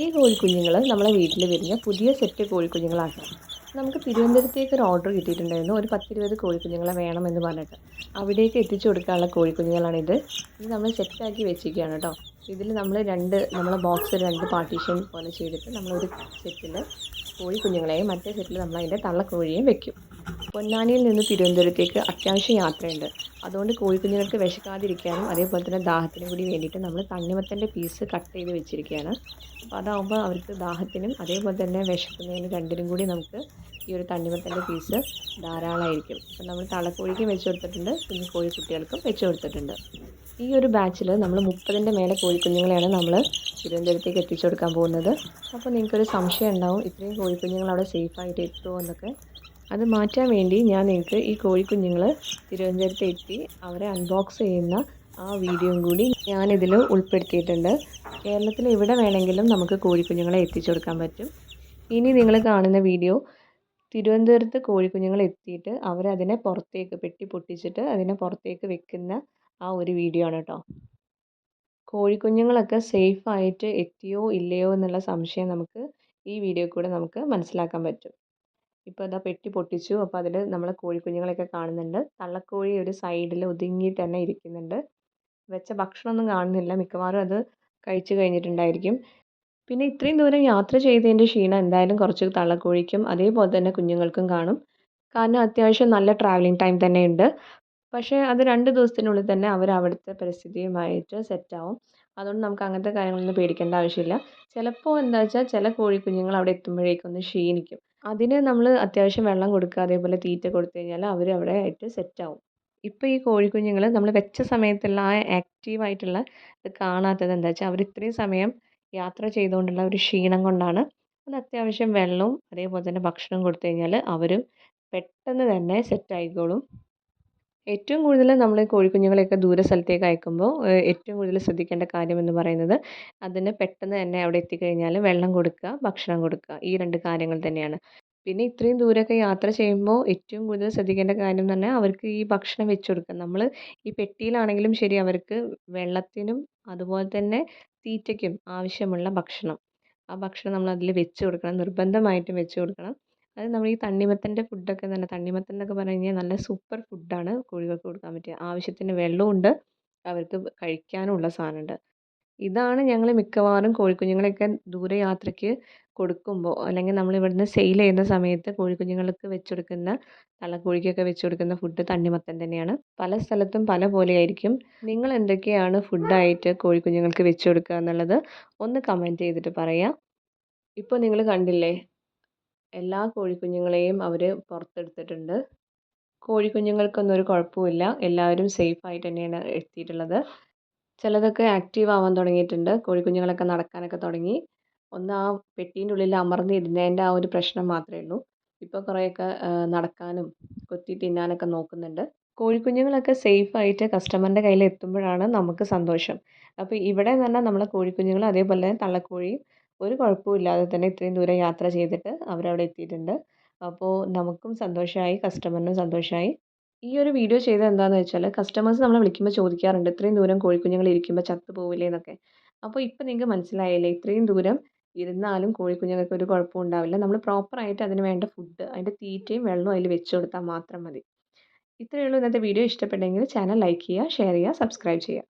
ഈ കോഴിക്കുഞ്ഞുങ്ങൾ നമ്മളെ വീട്ടിൽ വരുന്ന പുതിയ സെറ്റ് കോഴിക്കുഞ്ഞുങ്ങളാണ്. നമുക്ക് തിരുവനന്തപുരത്തേക്ക് ഒരു ഓർഡർ കിട്ടിയിട്ടുണ്ടായിരുന്നു. ഒരു പത്തിരുപത് കോഴിക്കുഞ്ഞുങ്ങളെ വേണമെന്ന് പറഞ്ഞിട്ട്. അവിടേക്ക് എത്തിച്ചു കൊടുക്കാനുള്ള കോഴിക്കുഞ്ഞുങ്ങളാണിത് ഇത്. നമ്മൾ സെറ്റാക്കി വെച്ചിരിക്കുകയാണ് കേട്ടോ. ഇതിൽ നമ്മൾ രണ്ട് നമ്മളെ ബോക്സ് രണ്ട് പാർട്ടീഷൻ പോലെ ചെയ്തിട്ട് നമ്മളൊരു സെറ്റിൽ കോഴിക്കുഞ്ഞുങ്ങളെയും മറ്റേ സെറ്റിൽ നമ്മൾ അതിന്റെ തള്ളക്കോഴിയെയും വെക്കും. പൊന്നാനിയിൽ നിന്ന് തിരുവനന്തപുരത്തേക്ക് അത്യാവശ്യം യാത്രയുണ്ട്. അതുകൊണ്ട് കോഴിക്കുഞ്ഞുങ്ങൾക്ക് വിശക്കാതിരിക്കാനും അതേപോലെ തന്നെ ദാഹത്തിന് കൂടി വേണ്ടിയിട്ട് നമ്മൾ തണ്ണിമത്തന്റെ പീസ് കട്ട് ചെയ്ത് വെച്ചിരിക്കുകയാണ്. അപ്പോൾ അതാകുമ്പോൾ അവർക്ക് ദാഹത്തിനും അതേപോലെ തന്നെ വിശക്കുന്നതിനും രണ്ടിനും കൂടി നമുക്ക് ഈ ഒരു തണ്ണിമത്തന്റെ പീസ് ധാരാളമായിരിക്കും അപ്പോൾ നമ്മൾ തളക്കോഴിക്കും വെച്ച് കൊടുത്തിട്ടുണ്ട്. പിന്നെ കോഴിക്കുട്ടികൾക്കും വെച്ച് കൊടുത്തിട്ടുണ്ട്. ഈ ഒരു ബാച്ചിൽ നമ്മൾ മുപ്പതിന്റെ മേലെ കോഴിക്കുഞ്ഞുങ്ങളെയാണ് നമ്മൾ തിരുവനന്തപുരത്തേക്ക് എത്തിച്ചു കൊടുക്കാൻ പോകുന്നത്. അപ്പോൾ നിങ്ങൾക്കൊരു സംശയം ഉണ്ടാവും ഇത്രയും കോഴിക്കുഞ്ഞുങ്ങൾ അവിടെ സേഫായിട്ട് എത്തുമോ എന്നൊക്കെ. അത് മാറ്റാൻ വേണ്ടി ഞാൻ നിങ്ങൾക്ക് ഈ കോഴിക്കുഞ്ഞുങ്ങൾ തിരുവനന്തപുരത്ത് എത്തി അവരെ അൺബോക്സ് ചെയ്യുന്ന ആ വീഡിയോയും കൂടി ഞാനിതിൽ ഉൾപ്പെടുത്തിയിട്ടുണ്ട്. കേരളത്തിൽ എവിടെ വേണമെങ്കിലും നമുക്ക് കോഴിക്കുഞ്ഞുങ്ങളെ എത്തിച്ചു കൊടുക്കാൻ പറ്റും. ഇനി നിങ്ങൾ കാണുന്ന വീഡിയോ തിരുവനന്തപുരത്ത് കോഴിക്കുഞ്ഞുങ്ങൾ എത്തിയിട്ട് അവരതിനെ പുറത്തേക്ക് പെട്ടി പൊട്ടിച്ചിട്ട് അതിനെ പുറത്തേക്ക് വെക്കുന്ന ആ ഒരു വീഡിയോ ആണ് കേട്ടോ കോഴിക്കുഞ്ഞുങ്ങളൊക്കെ സേഫായിട്ട് എത്തിയോ ഇല്ലയോ എന്നുള്ള സംശയം നമുക്ക് ഈ വീഡിയോ കൂടെ നമുക്ക് മനസ്സിലാക്കാൻ പറ്റും. ഇപ്പോൾ അതാ പെട്ടി പൊട്ടിച്ചു. അപ്പോൾ അതിൽ നമ്മൾ കോഴിക്കുഞ്ഞുങ്ങളെയൊക്കെ കാണുന്നുണ്ട്. തള്ളക്കോഴി ഒരു സൈഡിൽ ഒതുങ്ങിയിട്ട് തന്നെ ഇരിക്കുന്നുണ്ട്. വെച്ച ഭക്ഷണമൊന്നും കാണുന്നില്ല. മിക്കവാറും അത് കഴിച്ചു കഴിഞ്ഞിട്ടുണ്ടായിരിക്കും. പിന്നെ ഇത്രയും ദൂരം യാത്ര ചെയ്തതിന്റെ ക്ഷീണം എന്തായാലും കുറച്ച് തള്ളക്കോഴിക്കും അതേപോലെ തന്നെ കുഞ്ഞുങ്ങൾക്കും കാണും. കാരണം അത്യാവശ്യം നല്ല ട്രാവലിംഗ് ടൈം തന്നെയുണ്ട് പക്ഷേ അത് രണ്ട് ദിവസത്തിനുള്ളിൽ തന്നെ അവർ അവിടുത്തെ പരിസ്ഥിതിയുമായിട്ട് സെറ്റാവും അതുകൊണ്ട് നമുക്ക് അങ്ങനത്തെ കാര്യങ്ങളൊന്നും പേടിക്കേണ്ട ആവശ്യമില്ല. ചിലപ്പോൾ എന്താ വെച്ചാൽ ചില കോഴിക്കുഞ്ഞുങ്ങൾ അവിടെ എത്തുമ്പോഴേക്കും ഒന്ന് ക്ഷീണിക്കും. അതിന് നമ്മൾ അത്യാവശ്യം വെള്ളം കൊടുക്കുക അതേപോലെ തീറ്റ കൊടുത്തു കഴിഞ്ഞാൽ അവർ അവിടെ ആയിട്ട് സെറ്റാവും ഇപ്പോൾ ഈ കോഴിക്കുഞ്ഞുങ്ങൾ നമ്മൾ വെച്ച സമയത്തുള്ള ആ ആക്റ്റീവായിട്ടുള്ള ഇത് കാണാത്തത് എന്താ വെച്ചാൽ അവർ ഇത്രയും സമയം യാത്ര ചെയ്തുകൊണ്ടുള്ള ഒരു ക്ഷീണം കൊണ്ടാണ് അത് അത്യാവശ്യം വെള്ളവും അതേപോലെ തന്നെ ഭക്ഷണവും കൊടുത്തു കഴിഞ്ഞാൽ അവരും പെട്ടെന്ന് തന്നെ സെറ്റ് ആയിക്കോളും. ഏറ്റവും കൂടുതൽ നമ്മൾ കോഴിക്കുഞ്ഞുങ്ങളെയൊക്കെ ദൂര സ്ഥലത്തേക്ക് അയക്കുമ്പോൾ ഏറ്റവും കൂടുതൽ ശ്രദ്ധിക്കേണ്ട കാര്യം എന്ന് പറയുന്നത് അതിന് പെട്ടെന്ന് തന്നെ അവിടെ എത്തിക്കഴിഞ്ഞാൽ വെള്ളം കൊടുക്കുക ഭക്ഷണം കൊടുക്കുക ഈ രണ്ട് കാര്യങ്ങൾ തന്നെയാണ്. പിന്നെ ഇത്രയും ദൂരമൊക്കെ യാത്ര ചെയ്യുമ്പോൾ ഏറ്റവും കൂടുതൽ ശ്രദ്ധിക്കേണ്ട കാര്യം എന്ന് പറഞ്ഞാൽ അവർക്ക് ഈ ഭക്ഷണം വെച്ച് കൊടുക്കുക. നമ്മൾ ഈ പെട്ടിയിലാണെങ്കിലും ശരി അവർക്ക് വെള്ളത്തിനും അതുപോലെ തന്നെ തീറ്റയ്ക്കും ആവശ്യമുള്ള ഭക്ഷണം. ആ ഭക്ഷണം നമ്മൾ അതിൽ വെച്ച് കൊടുക്കണം നിർബന്ധമായിട്ടും വെച്ച് കൊടുക്കണം. അത് നമ്മൾ ഈ തണ്ണിമത്തന്റെ ഫുഡൊക്കെ തന്നെ തണ്ണിമത്തൻ എന്നൊക്കെ പറഞ്ഞു കഴിഞ്ഞാൽ നല്ല സൂപ്പർ ഫുഡാണ്. കോഴികൾക്ക് കൊടുക്കാൻ പറ്റിയ ആവശ്യത്തിന് വെള്ളമുണ്ട് അവർക്ക് കഴിക്കാനുമുള്ള സാധനമുണ്ട്. ഇതാണ് ഞങ്ങൾ മിക്കവാറും കോഴിക്കുഞ്ഞുങ്ങളെയൊക്കെ ദൂരയാത്രയ്ക്ക് കൊടുക്കുമ്പോൾ അല്ലെങ്കിൽ നമ്മൾ ഇവിടുന്ന് സെയിൽ ചെയ്യുന്ന സമയത്ത് കോഴിക്കുഞ്ഞുങ്ങൾക്ക് വെച്ച് കൊടുക്കുന്ന തള്ളക്കോഴിക്കൊക്കെ വെച്ച് കൊടുക്കുന്ന ഫുഡ് തണ്ണിമത്തൻ തന്നെയാണ്. പല സ്ഥലത്തും പല പോലെയായിരിക്കും. നിങ്ങൾ എന്തൊക്കെയാണ് ഫുഡായിട്ട് കോഴിക്കുഞ്ഞുങ്ങൾക്ക് വെച്ച് കൊടുക്കുക എന്നുള്ളത് ഒന്ന് കമന്റ് ചെയ്തിട്ട് പറയുക ഇപ്പോൾ നിങ്ങൾ കണ്ടില്ലേ എല്ലാ കോഴിക്കുഞ്ഞുങ്ങളെയും അവർ പുറത്തെടുത്തിട്ടുണ്ട്. കോഴിക്കുഞ്ഞുങ്ങൾക്കൊന്നും ഒരു കുഴപ്പമില്ല എല്ലാവരും സേഫായിട്ട് തന്നെയാണ് എത്തിയിട്ടുള്ളത്. ചിലതൊക്കെ ആക്റ്റീവ് ആവാൻ തുടങ്ങിയിട്ടുണ്ട്. കോഴിക്കുഞ്ഞുങ്ങളൊക്കെ നടക്കാനൊക്കെ തുടങ്ങി. ഒന്ന് ആ പെട്ടീന്റെ ഉള്ളിൽ അമർന്നിരുന്നതിന്റെ ആ ഒരു പ്രശ്നം മാത്രമേ ഉള്ളൂ. ഇപ്പോൾ കുറേയൊക്കെ നടക്കാനും കൊത്തി തിന്നാനൊക്കെ നോക്കുന്നുണ്ട്. കോഴിക്കുഞ്ഞുങ്ങളൊക്കെ സേഫായിട്ട് കസ്റ്റമറിന്റെ കയ്യിൽ എത്തുമ്പോഴാണ് നമുക്ക് സന്തോഷം. അപ്പോൾ ഇവിടെ പറഞ്ഞാൽ നമ്മളെ കോഴിക്കുഞ്ഞുങ്ങൾ അതേപോലെ തന്നെ തള്ളക്കോഴിയും ഒരു കുഴപ്പമില്ലാതെ തന്നെ ഇത്രയും ദൂരം യാത്ര ചെയ്തിട്ട് അവരവിടെ എത്തിയിട്ടുണ്ട്. അപ്പോൾ നമുക്കും സന്തോഷമായി കസ്റ്റമറിനും സന്തോഷമായി ഈ ഒരു വീഡിയോ ചെയ്തത് എന്താണെന്ന് വെച്ചാൽ കസ്റ്റമേഴ്സ് നമ്മളെ വിളിക്കുമ്പോൾ ചോദിക്കാറുണ്ട് ഇത്രയും ദൂരം കോഴിക്കുഞ്ഞുങ്ങൾ ഇരിക്കുമ്പോൾ ചത്തു പോവില്ലേ എന്നൊക്കെ. അപ്പോൾ ഇപ്പോൾ നിങ്ങൾക്ക് മനസ്സിലായില്ലേ ഇത്രയും ദൂരം ഇരുന്നാലും കോഴിക്കുഞ്ഞുങ്ങൾക്ക് ഒരു കുഴപ്പവും ഉണ്ടാവില്ല. നമ്മൾ പ്രോപ്പറായിട്ട് അതിന് വേണ്ട ഫുഡ് അതിന്റെ തീറ്റയും വെള്ളവും അതിൽ വെച്ച് കൊടുത്താൽ മാത്രം മതി. ഇത്രയേ ഉള്ളൂ ഇന്നത്തെ വീഡിയോ ഇഷ്ടപ്പെട്ടെങ്കിൽ ചാനൽ ലൈക്ക് ചെയ്യുക ഷെയർ ചെയ്യുക സബ്സ്ക്രൈബ് ചെയ്യുക.